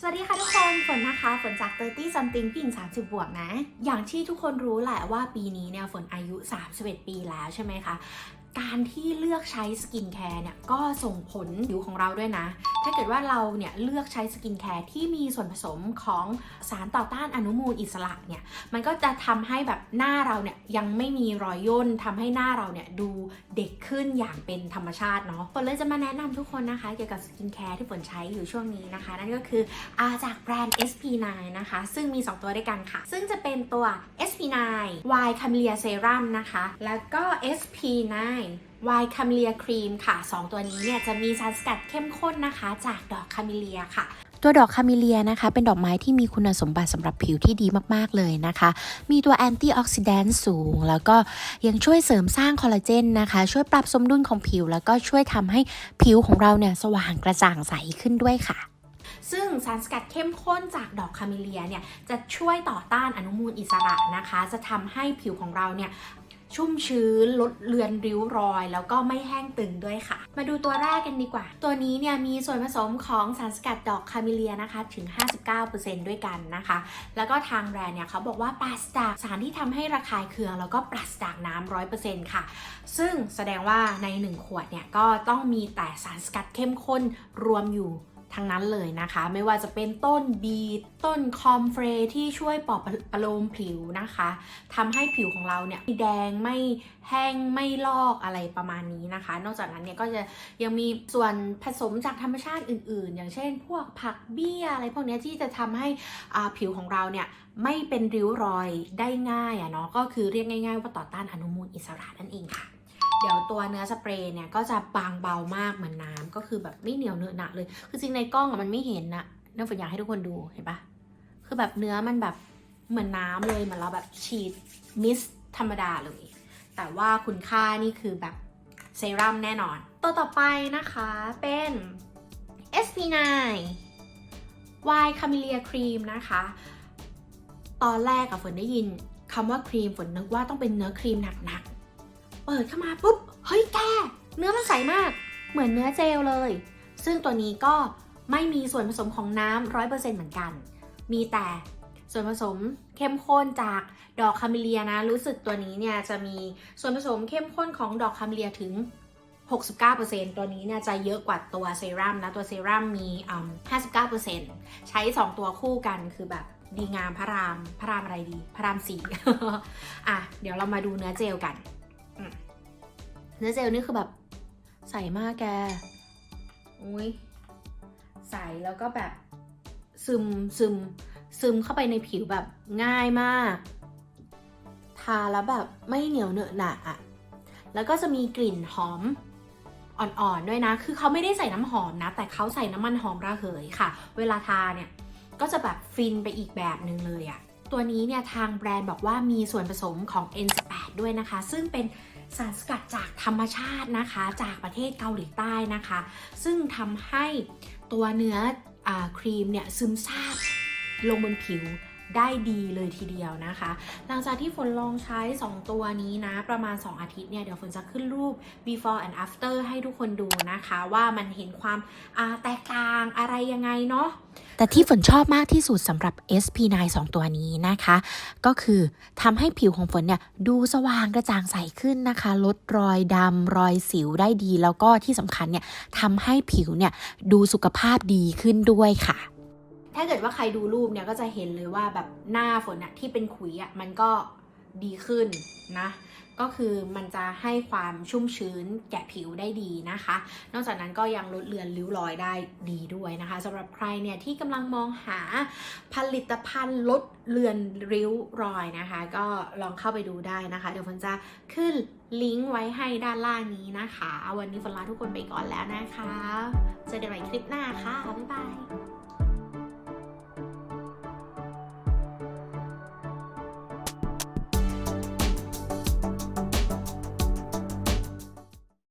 สวัสดีค่ะทุกคนฝนนะคะ ฝนจาก 30 something ผู้หญิง30 บวกนะ อย่างที่ทุกคนรู้แหละว่าปีนี้เนี่ยฝนอายุ 31 ปีแล้วใช่ไหมคะ การที่เลือกใช้สกินแคร์เนี่ยก็ส่งผลผิวของเราด้วยนะ ถ้าเกิดว่าเราเนี่ยเลือกใช้สกินแคร์ที่มีส่วนผสมของสารต่อต้านอนุมูลอิสระเนี่ย มันก็จะทำให้แบบหน้าเราเนี่ยยังไม่มีรอยย่นทำให้หน้าเราเนี่ยดูเด็กขึ้นอย่างเป็นธรรมชาติเนาะฝนเลยจะมาแนะนำทุกคนนะคะเกี่ยวกับสกินแคร์ที่ฝนใช้อยู่ช่วงนี้นะคะ นั่นก็คืออาจากแบรนด์ SP9 นะคะ ซึ่งมี 2 ตัวด้วยกันค่ะ ซึ่งจะเป็นตัว SP9 Y Camellia Serum นะคะ แล้วก็ SP9 Y Camellia Cream ค่ะ 2 ตัวนี้เนี่ยจะมีสารสกัดเข้มข้นนะคะ จากดอกคาเมเลียค่ะ ตัวดอกคาเมเลียนะคะ เป็นดอกไม้ที่มีคุณสมบัติสำหรับผิวที่ดีมากๆเลยนะคะ มีตัวแอนตี้ออกซิแดนต์สูง แล้วก็ยังช่วยเสริมสร้างคอลลาเจนนะคะ ช่วยปรับสมดุลของผิว แล้วก็ช่วยทำให้ผิวของเราเนี่ยสว่างกระจ่างใสขึ้นด้วยค่ะซึ่งสารสกัดเข้มข้นจากดอกคาเมเลียเนี่ยจะช่วยต่อต้านอนุมูลอิสระนะคะ จะทำให้ผิวของเราเนี่ย ชุ่มชื้น ลดเลือนริ้วรอย แล้วก็ไม่แห้งตึงด้วยค่ะ มาดูตัวแรกกันดีกว่า ตัวนี้เนี่ยมีส่วนผสมของสารสกัดดอกคาเมเลียนะคะถึง 59%ด้วยกันนะคะ แล้วก็ทางแบรนด์เนี่ยเขาบอกว่าปราศจากสารที่ทำให้ระคายเคือง แล้วก็ปราศจากน้ำร้อยเปอร์เซ็นต์ค่ะ ซึ่งแสดงว่าใน 1 ขวดเนี่ยก็ต้องมีแต่สารสกัดเข้มข้นรวมอยู่ ทั้งนั้นเลยนะคะ ไม่ว่าจะเป็นต้นบีต้นคอมเฟรที่ช่วยปลอบประโลมผิวนะคะทำให้ผิวของเราเนี่ยไม่แดงไม่แห้งไม่ลอกอะไรประมาณนี้นะคะ นอกจากนั้นเนี่ยก็จะยังมีส่วนผสมจากธรรมชาติอื่น ๆ อย่างเช่น พวกผักเบี้ยอะไรพวกนี้ที่จะทำให้อาผิวของเราเนี่ยไม่เป็นริ้วรอยได้ง่ายอะเนาะก็คือเรียกง่าย ๆ ว่าต่อต้านอนุมูลอิสระนั่นเองค่ะ ดี๋ยวตัวเนื้อสเปรย์เนี่ยก็จะบางเบามากเหมือนน้ำก็คือแบบไม่เหนียวเนอะหนะเลย คือจริงในกล้องอะมันไม่เห็นนะนื่องฝนอยากให้ทุกคนดูเห็นปะคือแบบเนื้อมันแบบเหมือนน้ำเลยเหมือนเราแบบฉีดมิสธรรมดาเลย แต่ว่าคุณค่านี่คือแบบเซรั่มแน่นอน ตัวต่อไปนะคะเป็น SP9 Y Camellia Cream นะคะ ตอนแรกอะฝนได้ยินคำว่าครีมฝนนึกว่าต้องเป็นเนื้อครีมหนักๆ เปิดเข้ามาปุ๊บ เฮ้ยแก เนื้อมันใสมาก เหมือนเนื้อเจลเลย ซึ่งตัวนี้ก็ไม่มีส่วนผสมของน้ำร้อยเปอร์เซ็นต์เหมือนกัน มีแต่ส่วนผสมเข้มข้นจากดอกคาเมเลียนะ รู้สึกตัวนี้เนี่ยจะมีส่วนผสมเข้มข้นของดอกคาเมเลียถึง 69%ตัวนี้เนี่ยจะเยอะกว่าตัวเซรั่มนะ ตัวเซรั่มมีอืม59%ใช้ 2 ตัวคู่กันคือแบบดีงามพระราม พระรามอะไรดี พระรามสีอะ เดี๋ยวเรามาดูเนื้อเจลกัน เนื้อเจลนี่คือแบบใสมากแก อุ้ยใสแล้วก็แบบซึมซึมซึมเข้าไปในผิวแบบง่ายมาก ทาแล้วแบบไม่เหนียวเหนอะหนะอะแล้วก็จะมีกลิ่นหอมอ่อนๆด้วยนะ คือเขาไม่ได้ใส่น้ำหอมนะ แต่เขาใส่น้ำมันหอมระเหยค่ะ เวลาทาเนี่ย ก็จะแบบฟินไปอีกแบบหนึ่งเลยอะ ตัวนี้เนี่ยทางแบรนด์บอกว่ามีส่วนผสมของ N18 ด้วยนะคะ ซึ่งเป็นสารสกัดจากธรรมชาตินะคะ จากประเทศเกาหลีใต้นะคะ ซึ่งทำให้ตัวเนื้ออครีมเนี่ยซึมซาบลงบนผิว ได้ดีเลยทีเดียวนะคะ หลังจากที่ฝนลองใช้ 2 ตัวนี้นะ ประมาณ 2 อาทิตย์เนี่ย เดี๋ยวฝนจะขึ้นรูป before and after ให้ทุกคนดูนะคะ ว่ามันเห็นความแตกต่างอะไรยังไงเนาะแต่ที่ฝนชอบมากที่สุดสำหรับ SP9 2 ตัวนี้นะคะ ก็คือทำให้ผิวของฝนเนี่ย ดูสว่างกระจ่างใสขึ้นนะคะ ลดรอยดำรอยสิวได้ดี แล้วก็ที่สำคัญเนี่ยทำให้ผิวเนี่ย ดูสุขภาพดีขึ้นด้วยค่ะ ถ้าเกิดว่าใครดูรูปเนี่ยก็จะเห็นเลยว่าแบบหน้าฝนอะที่เป็นขุยอะมันก็ดีขึ้นนะ ก็คือมันจะให้ความชุ่มชื้นแก่ผิวได้ดีนะคะ นอกจากนั้นก็ยังลดเลือนริ้วรอยได้ดีด้วยนะคะสำหรับใครเนี่ยที่กำลังมองหาผลิตภัณฑ์ลดเลือนริ้วรอยนะคะ ก็ลองเข้าไปดูได้นะคะ เดี๋ยวฝนจะขึ้นลิงก์ไว้ให้ด้านล่างนี้นะคะ วันนี้ฝนลาทุกคนไปก่อนแล้วนะคะ เจอกันใหม่คลิปหน้าค่ะ บ๊ายบาย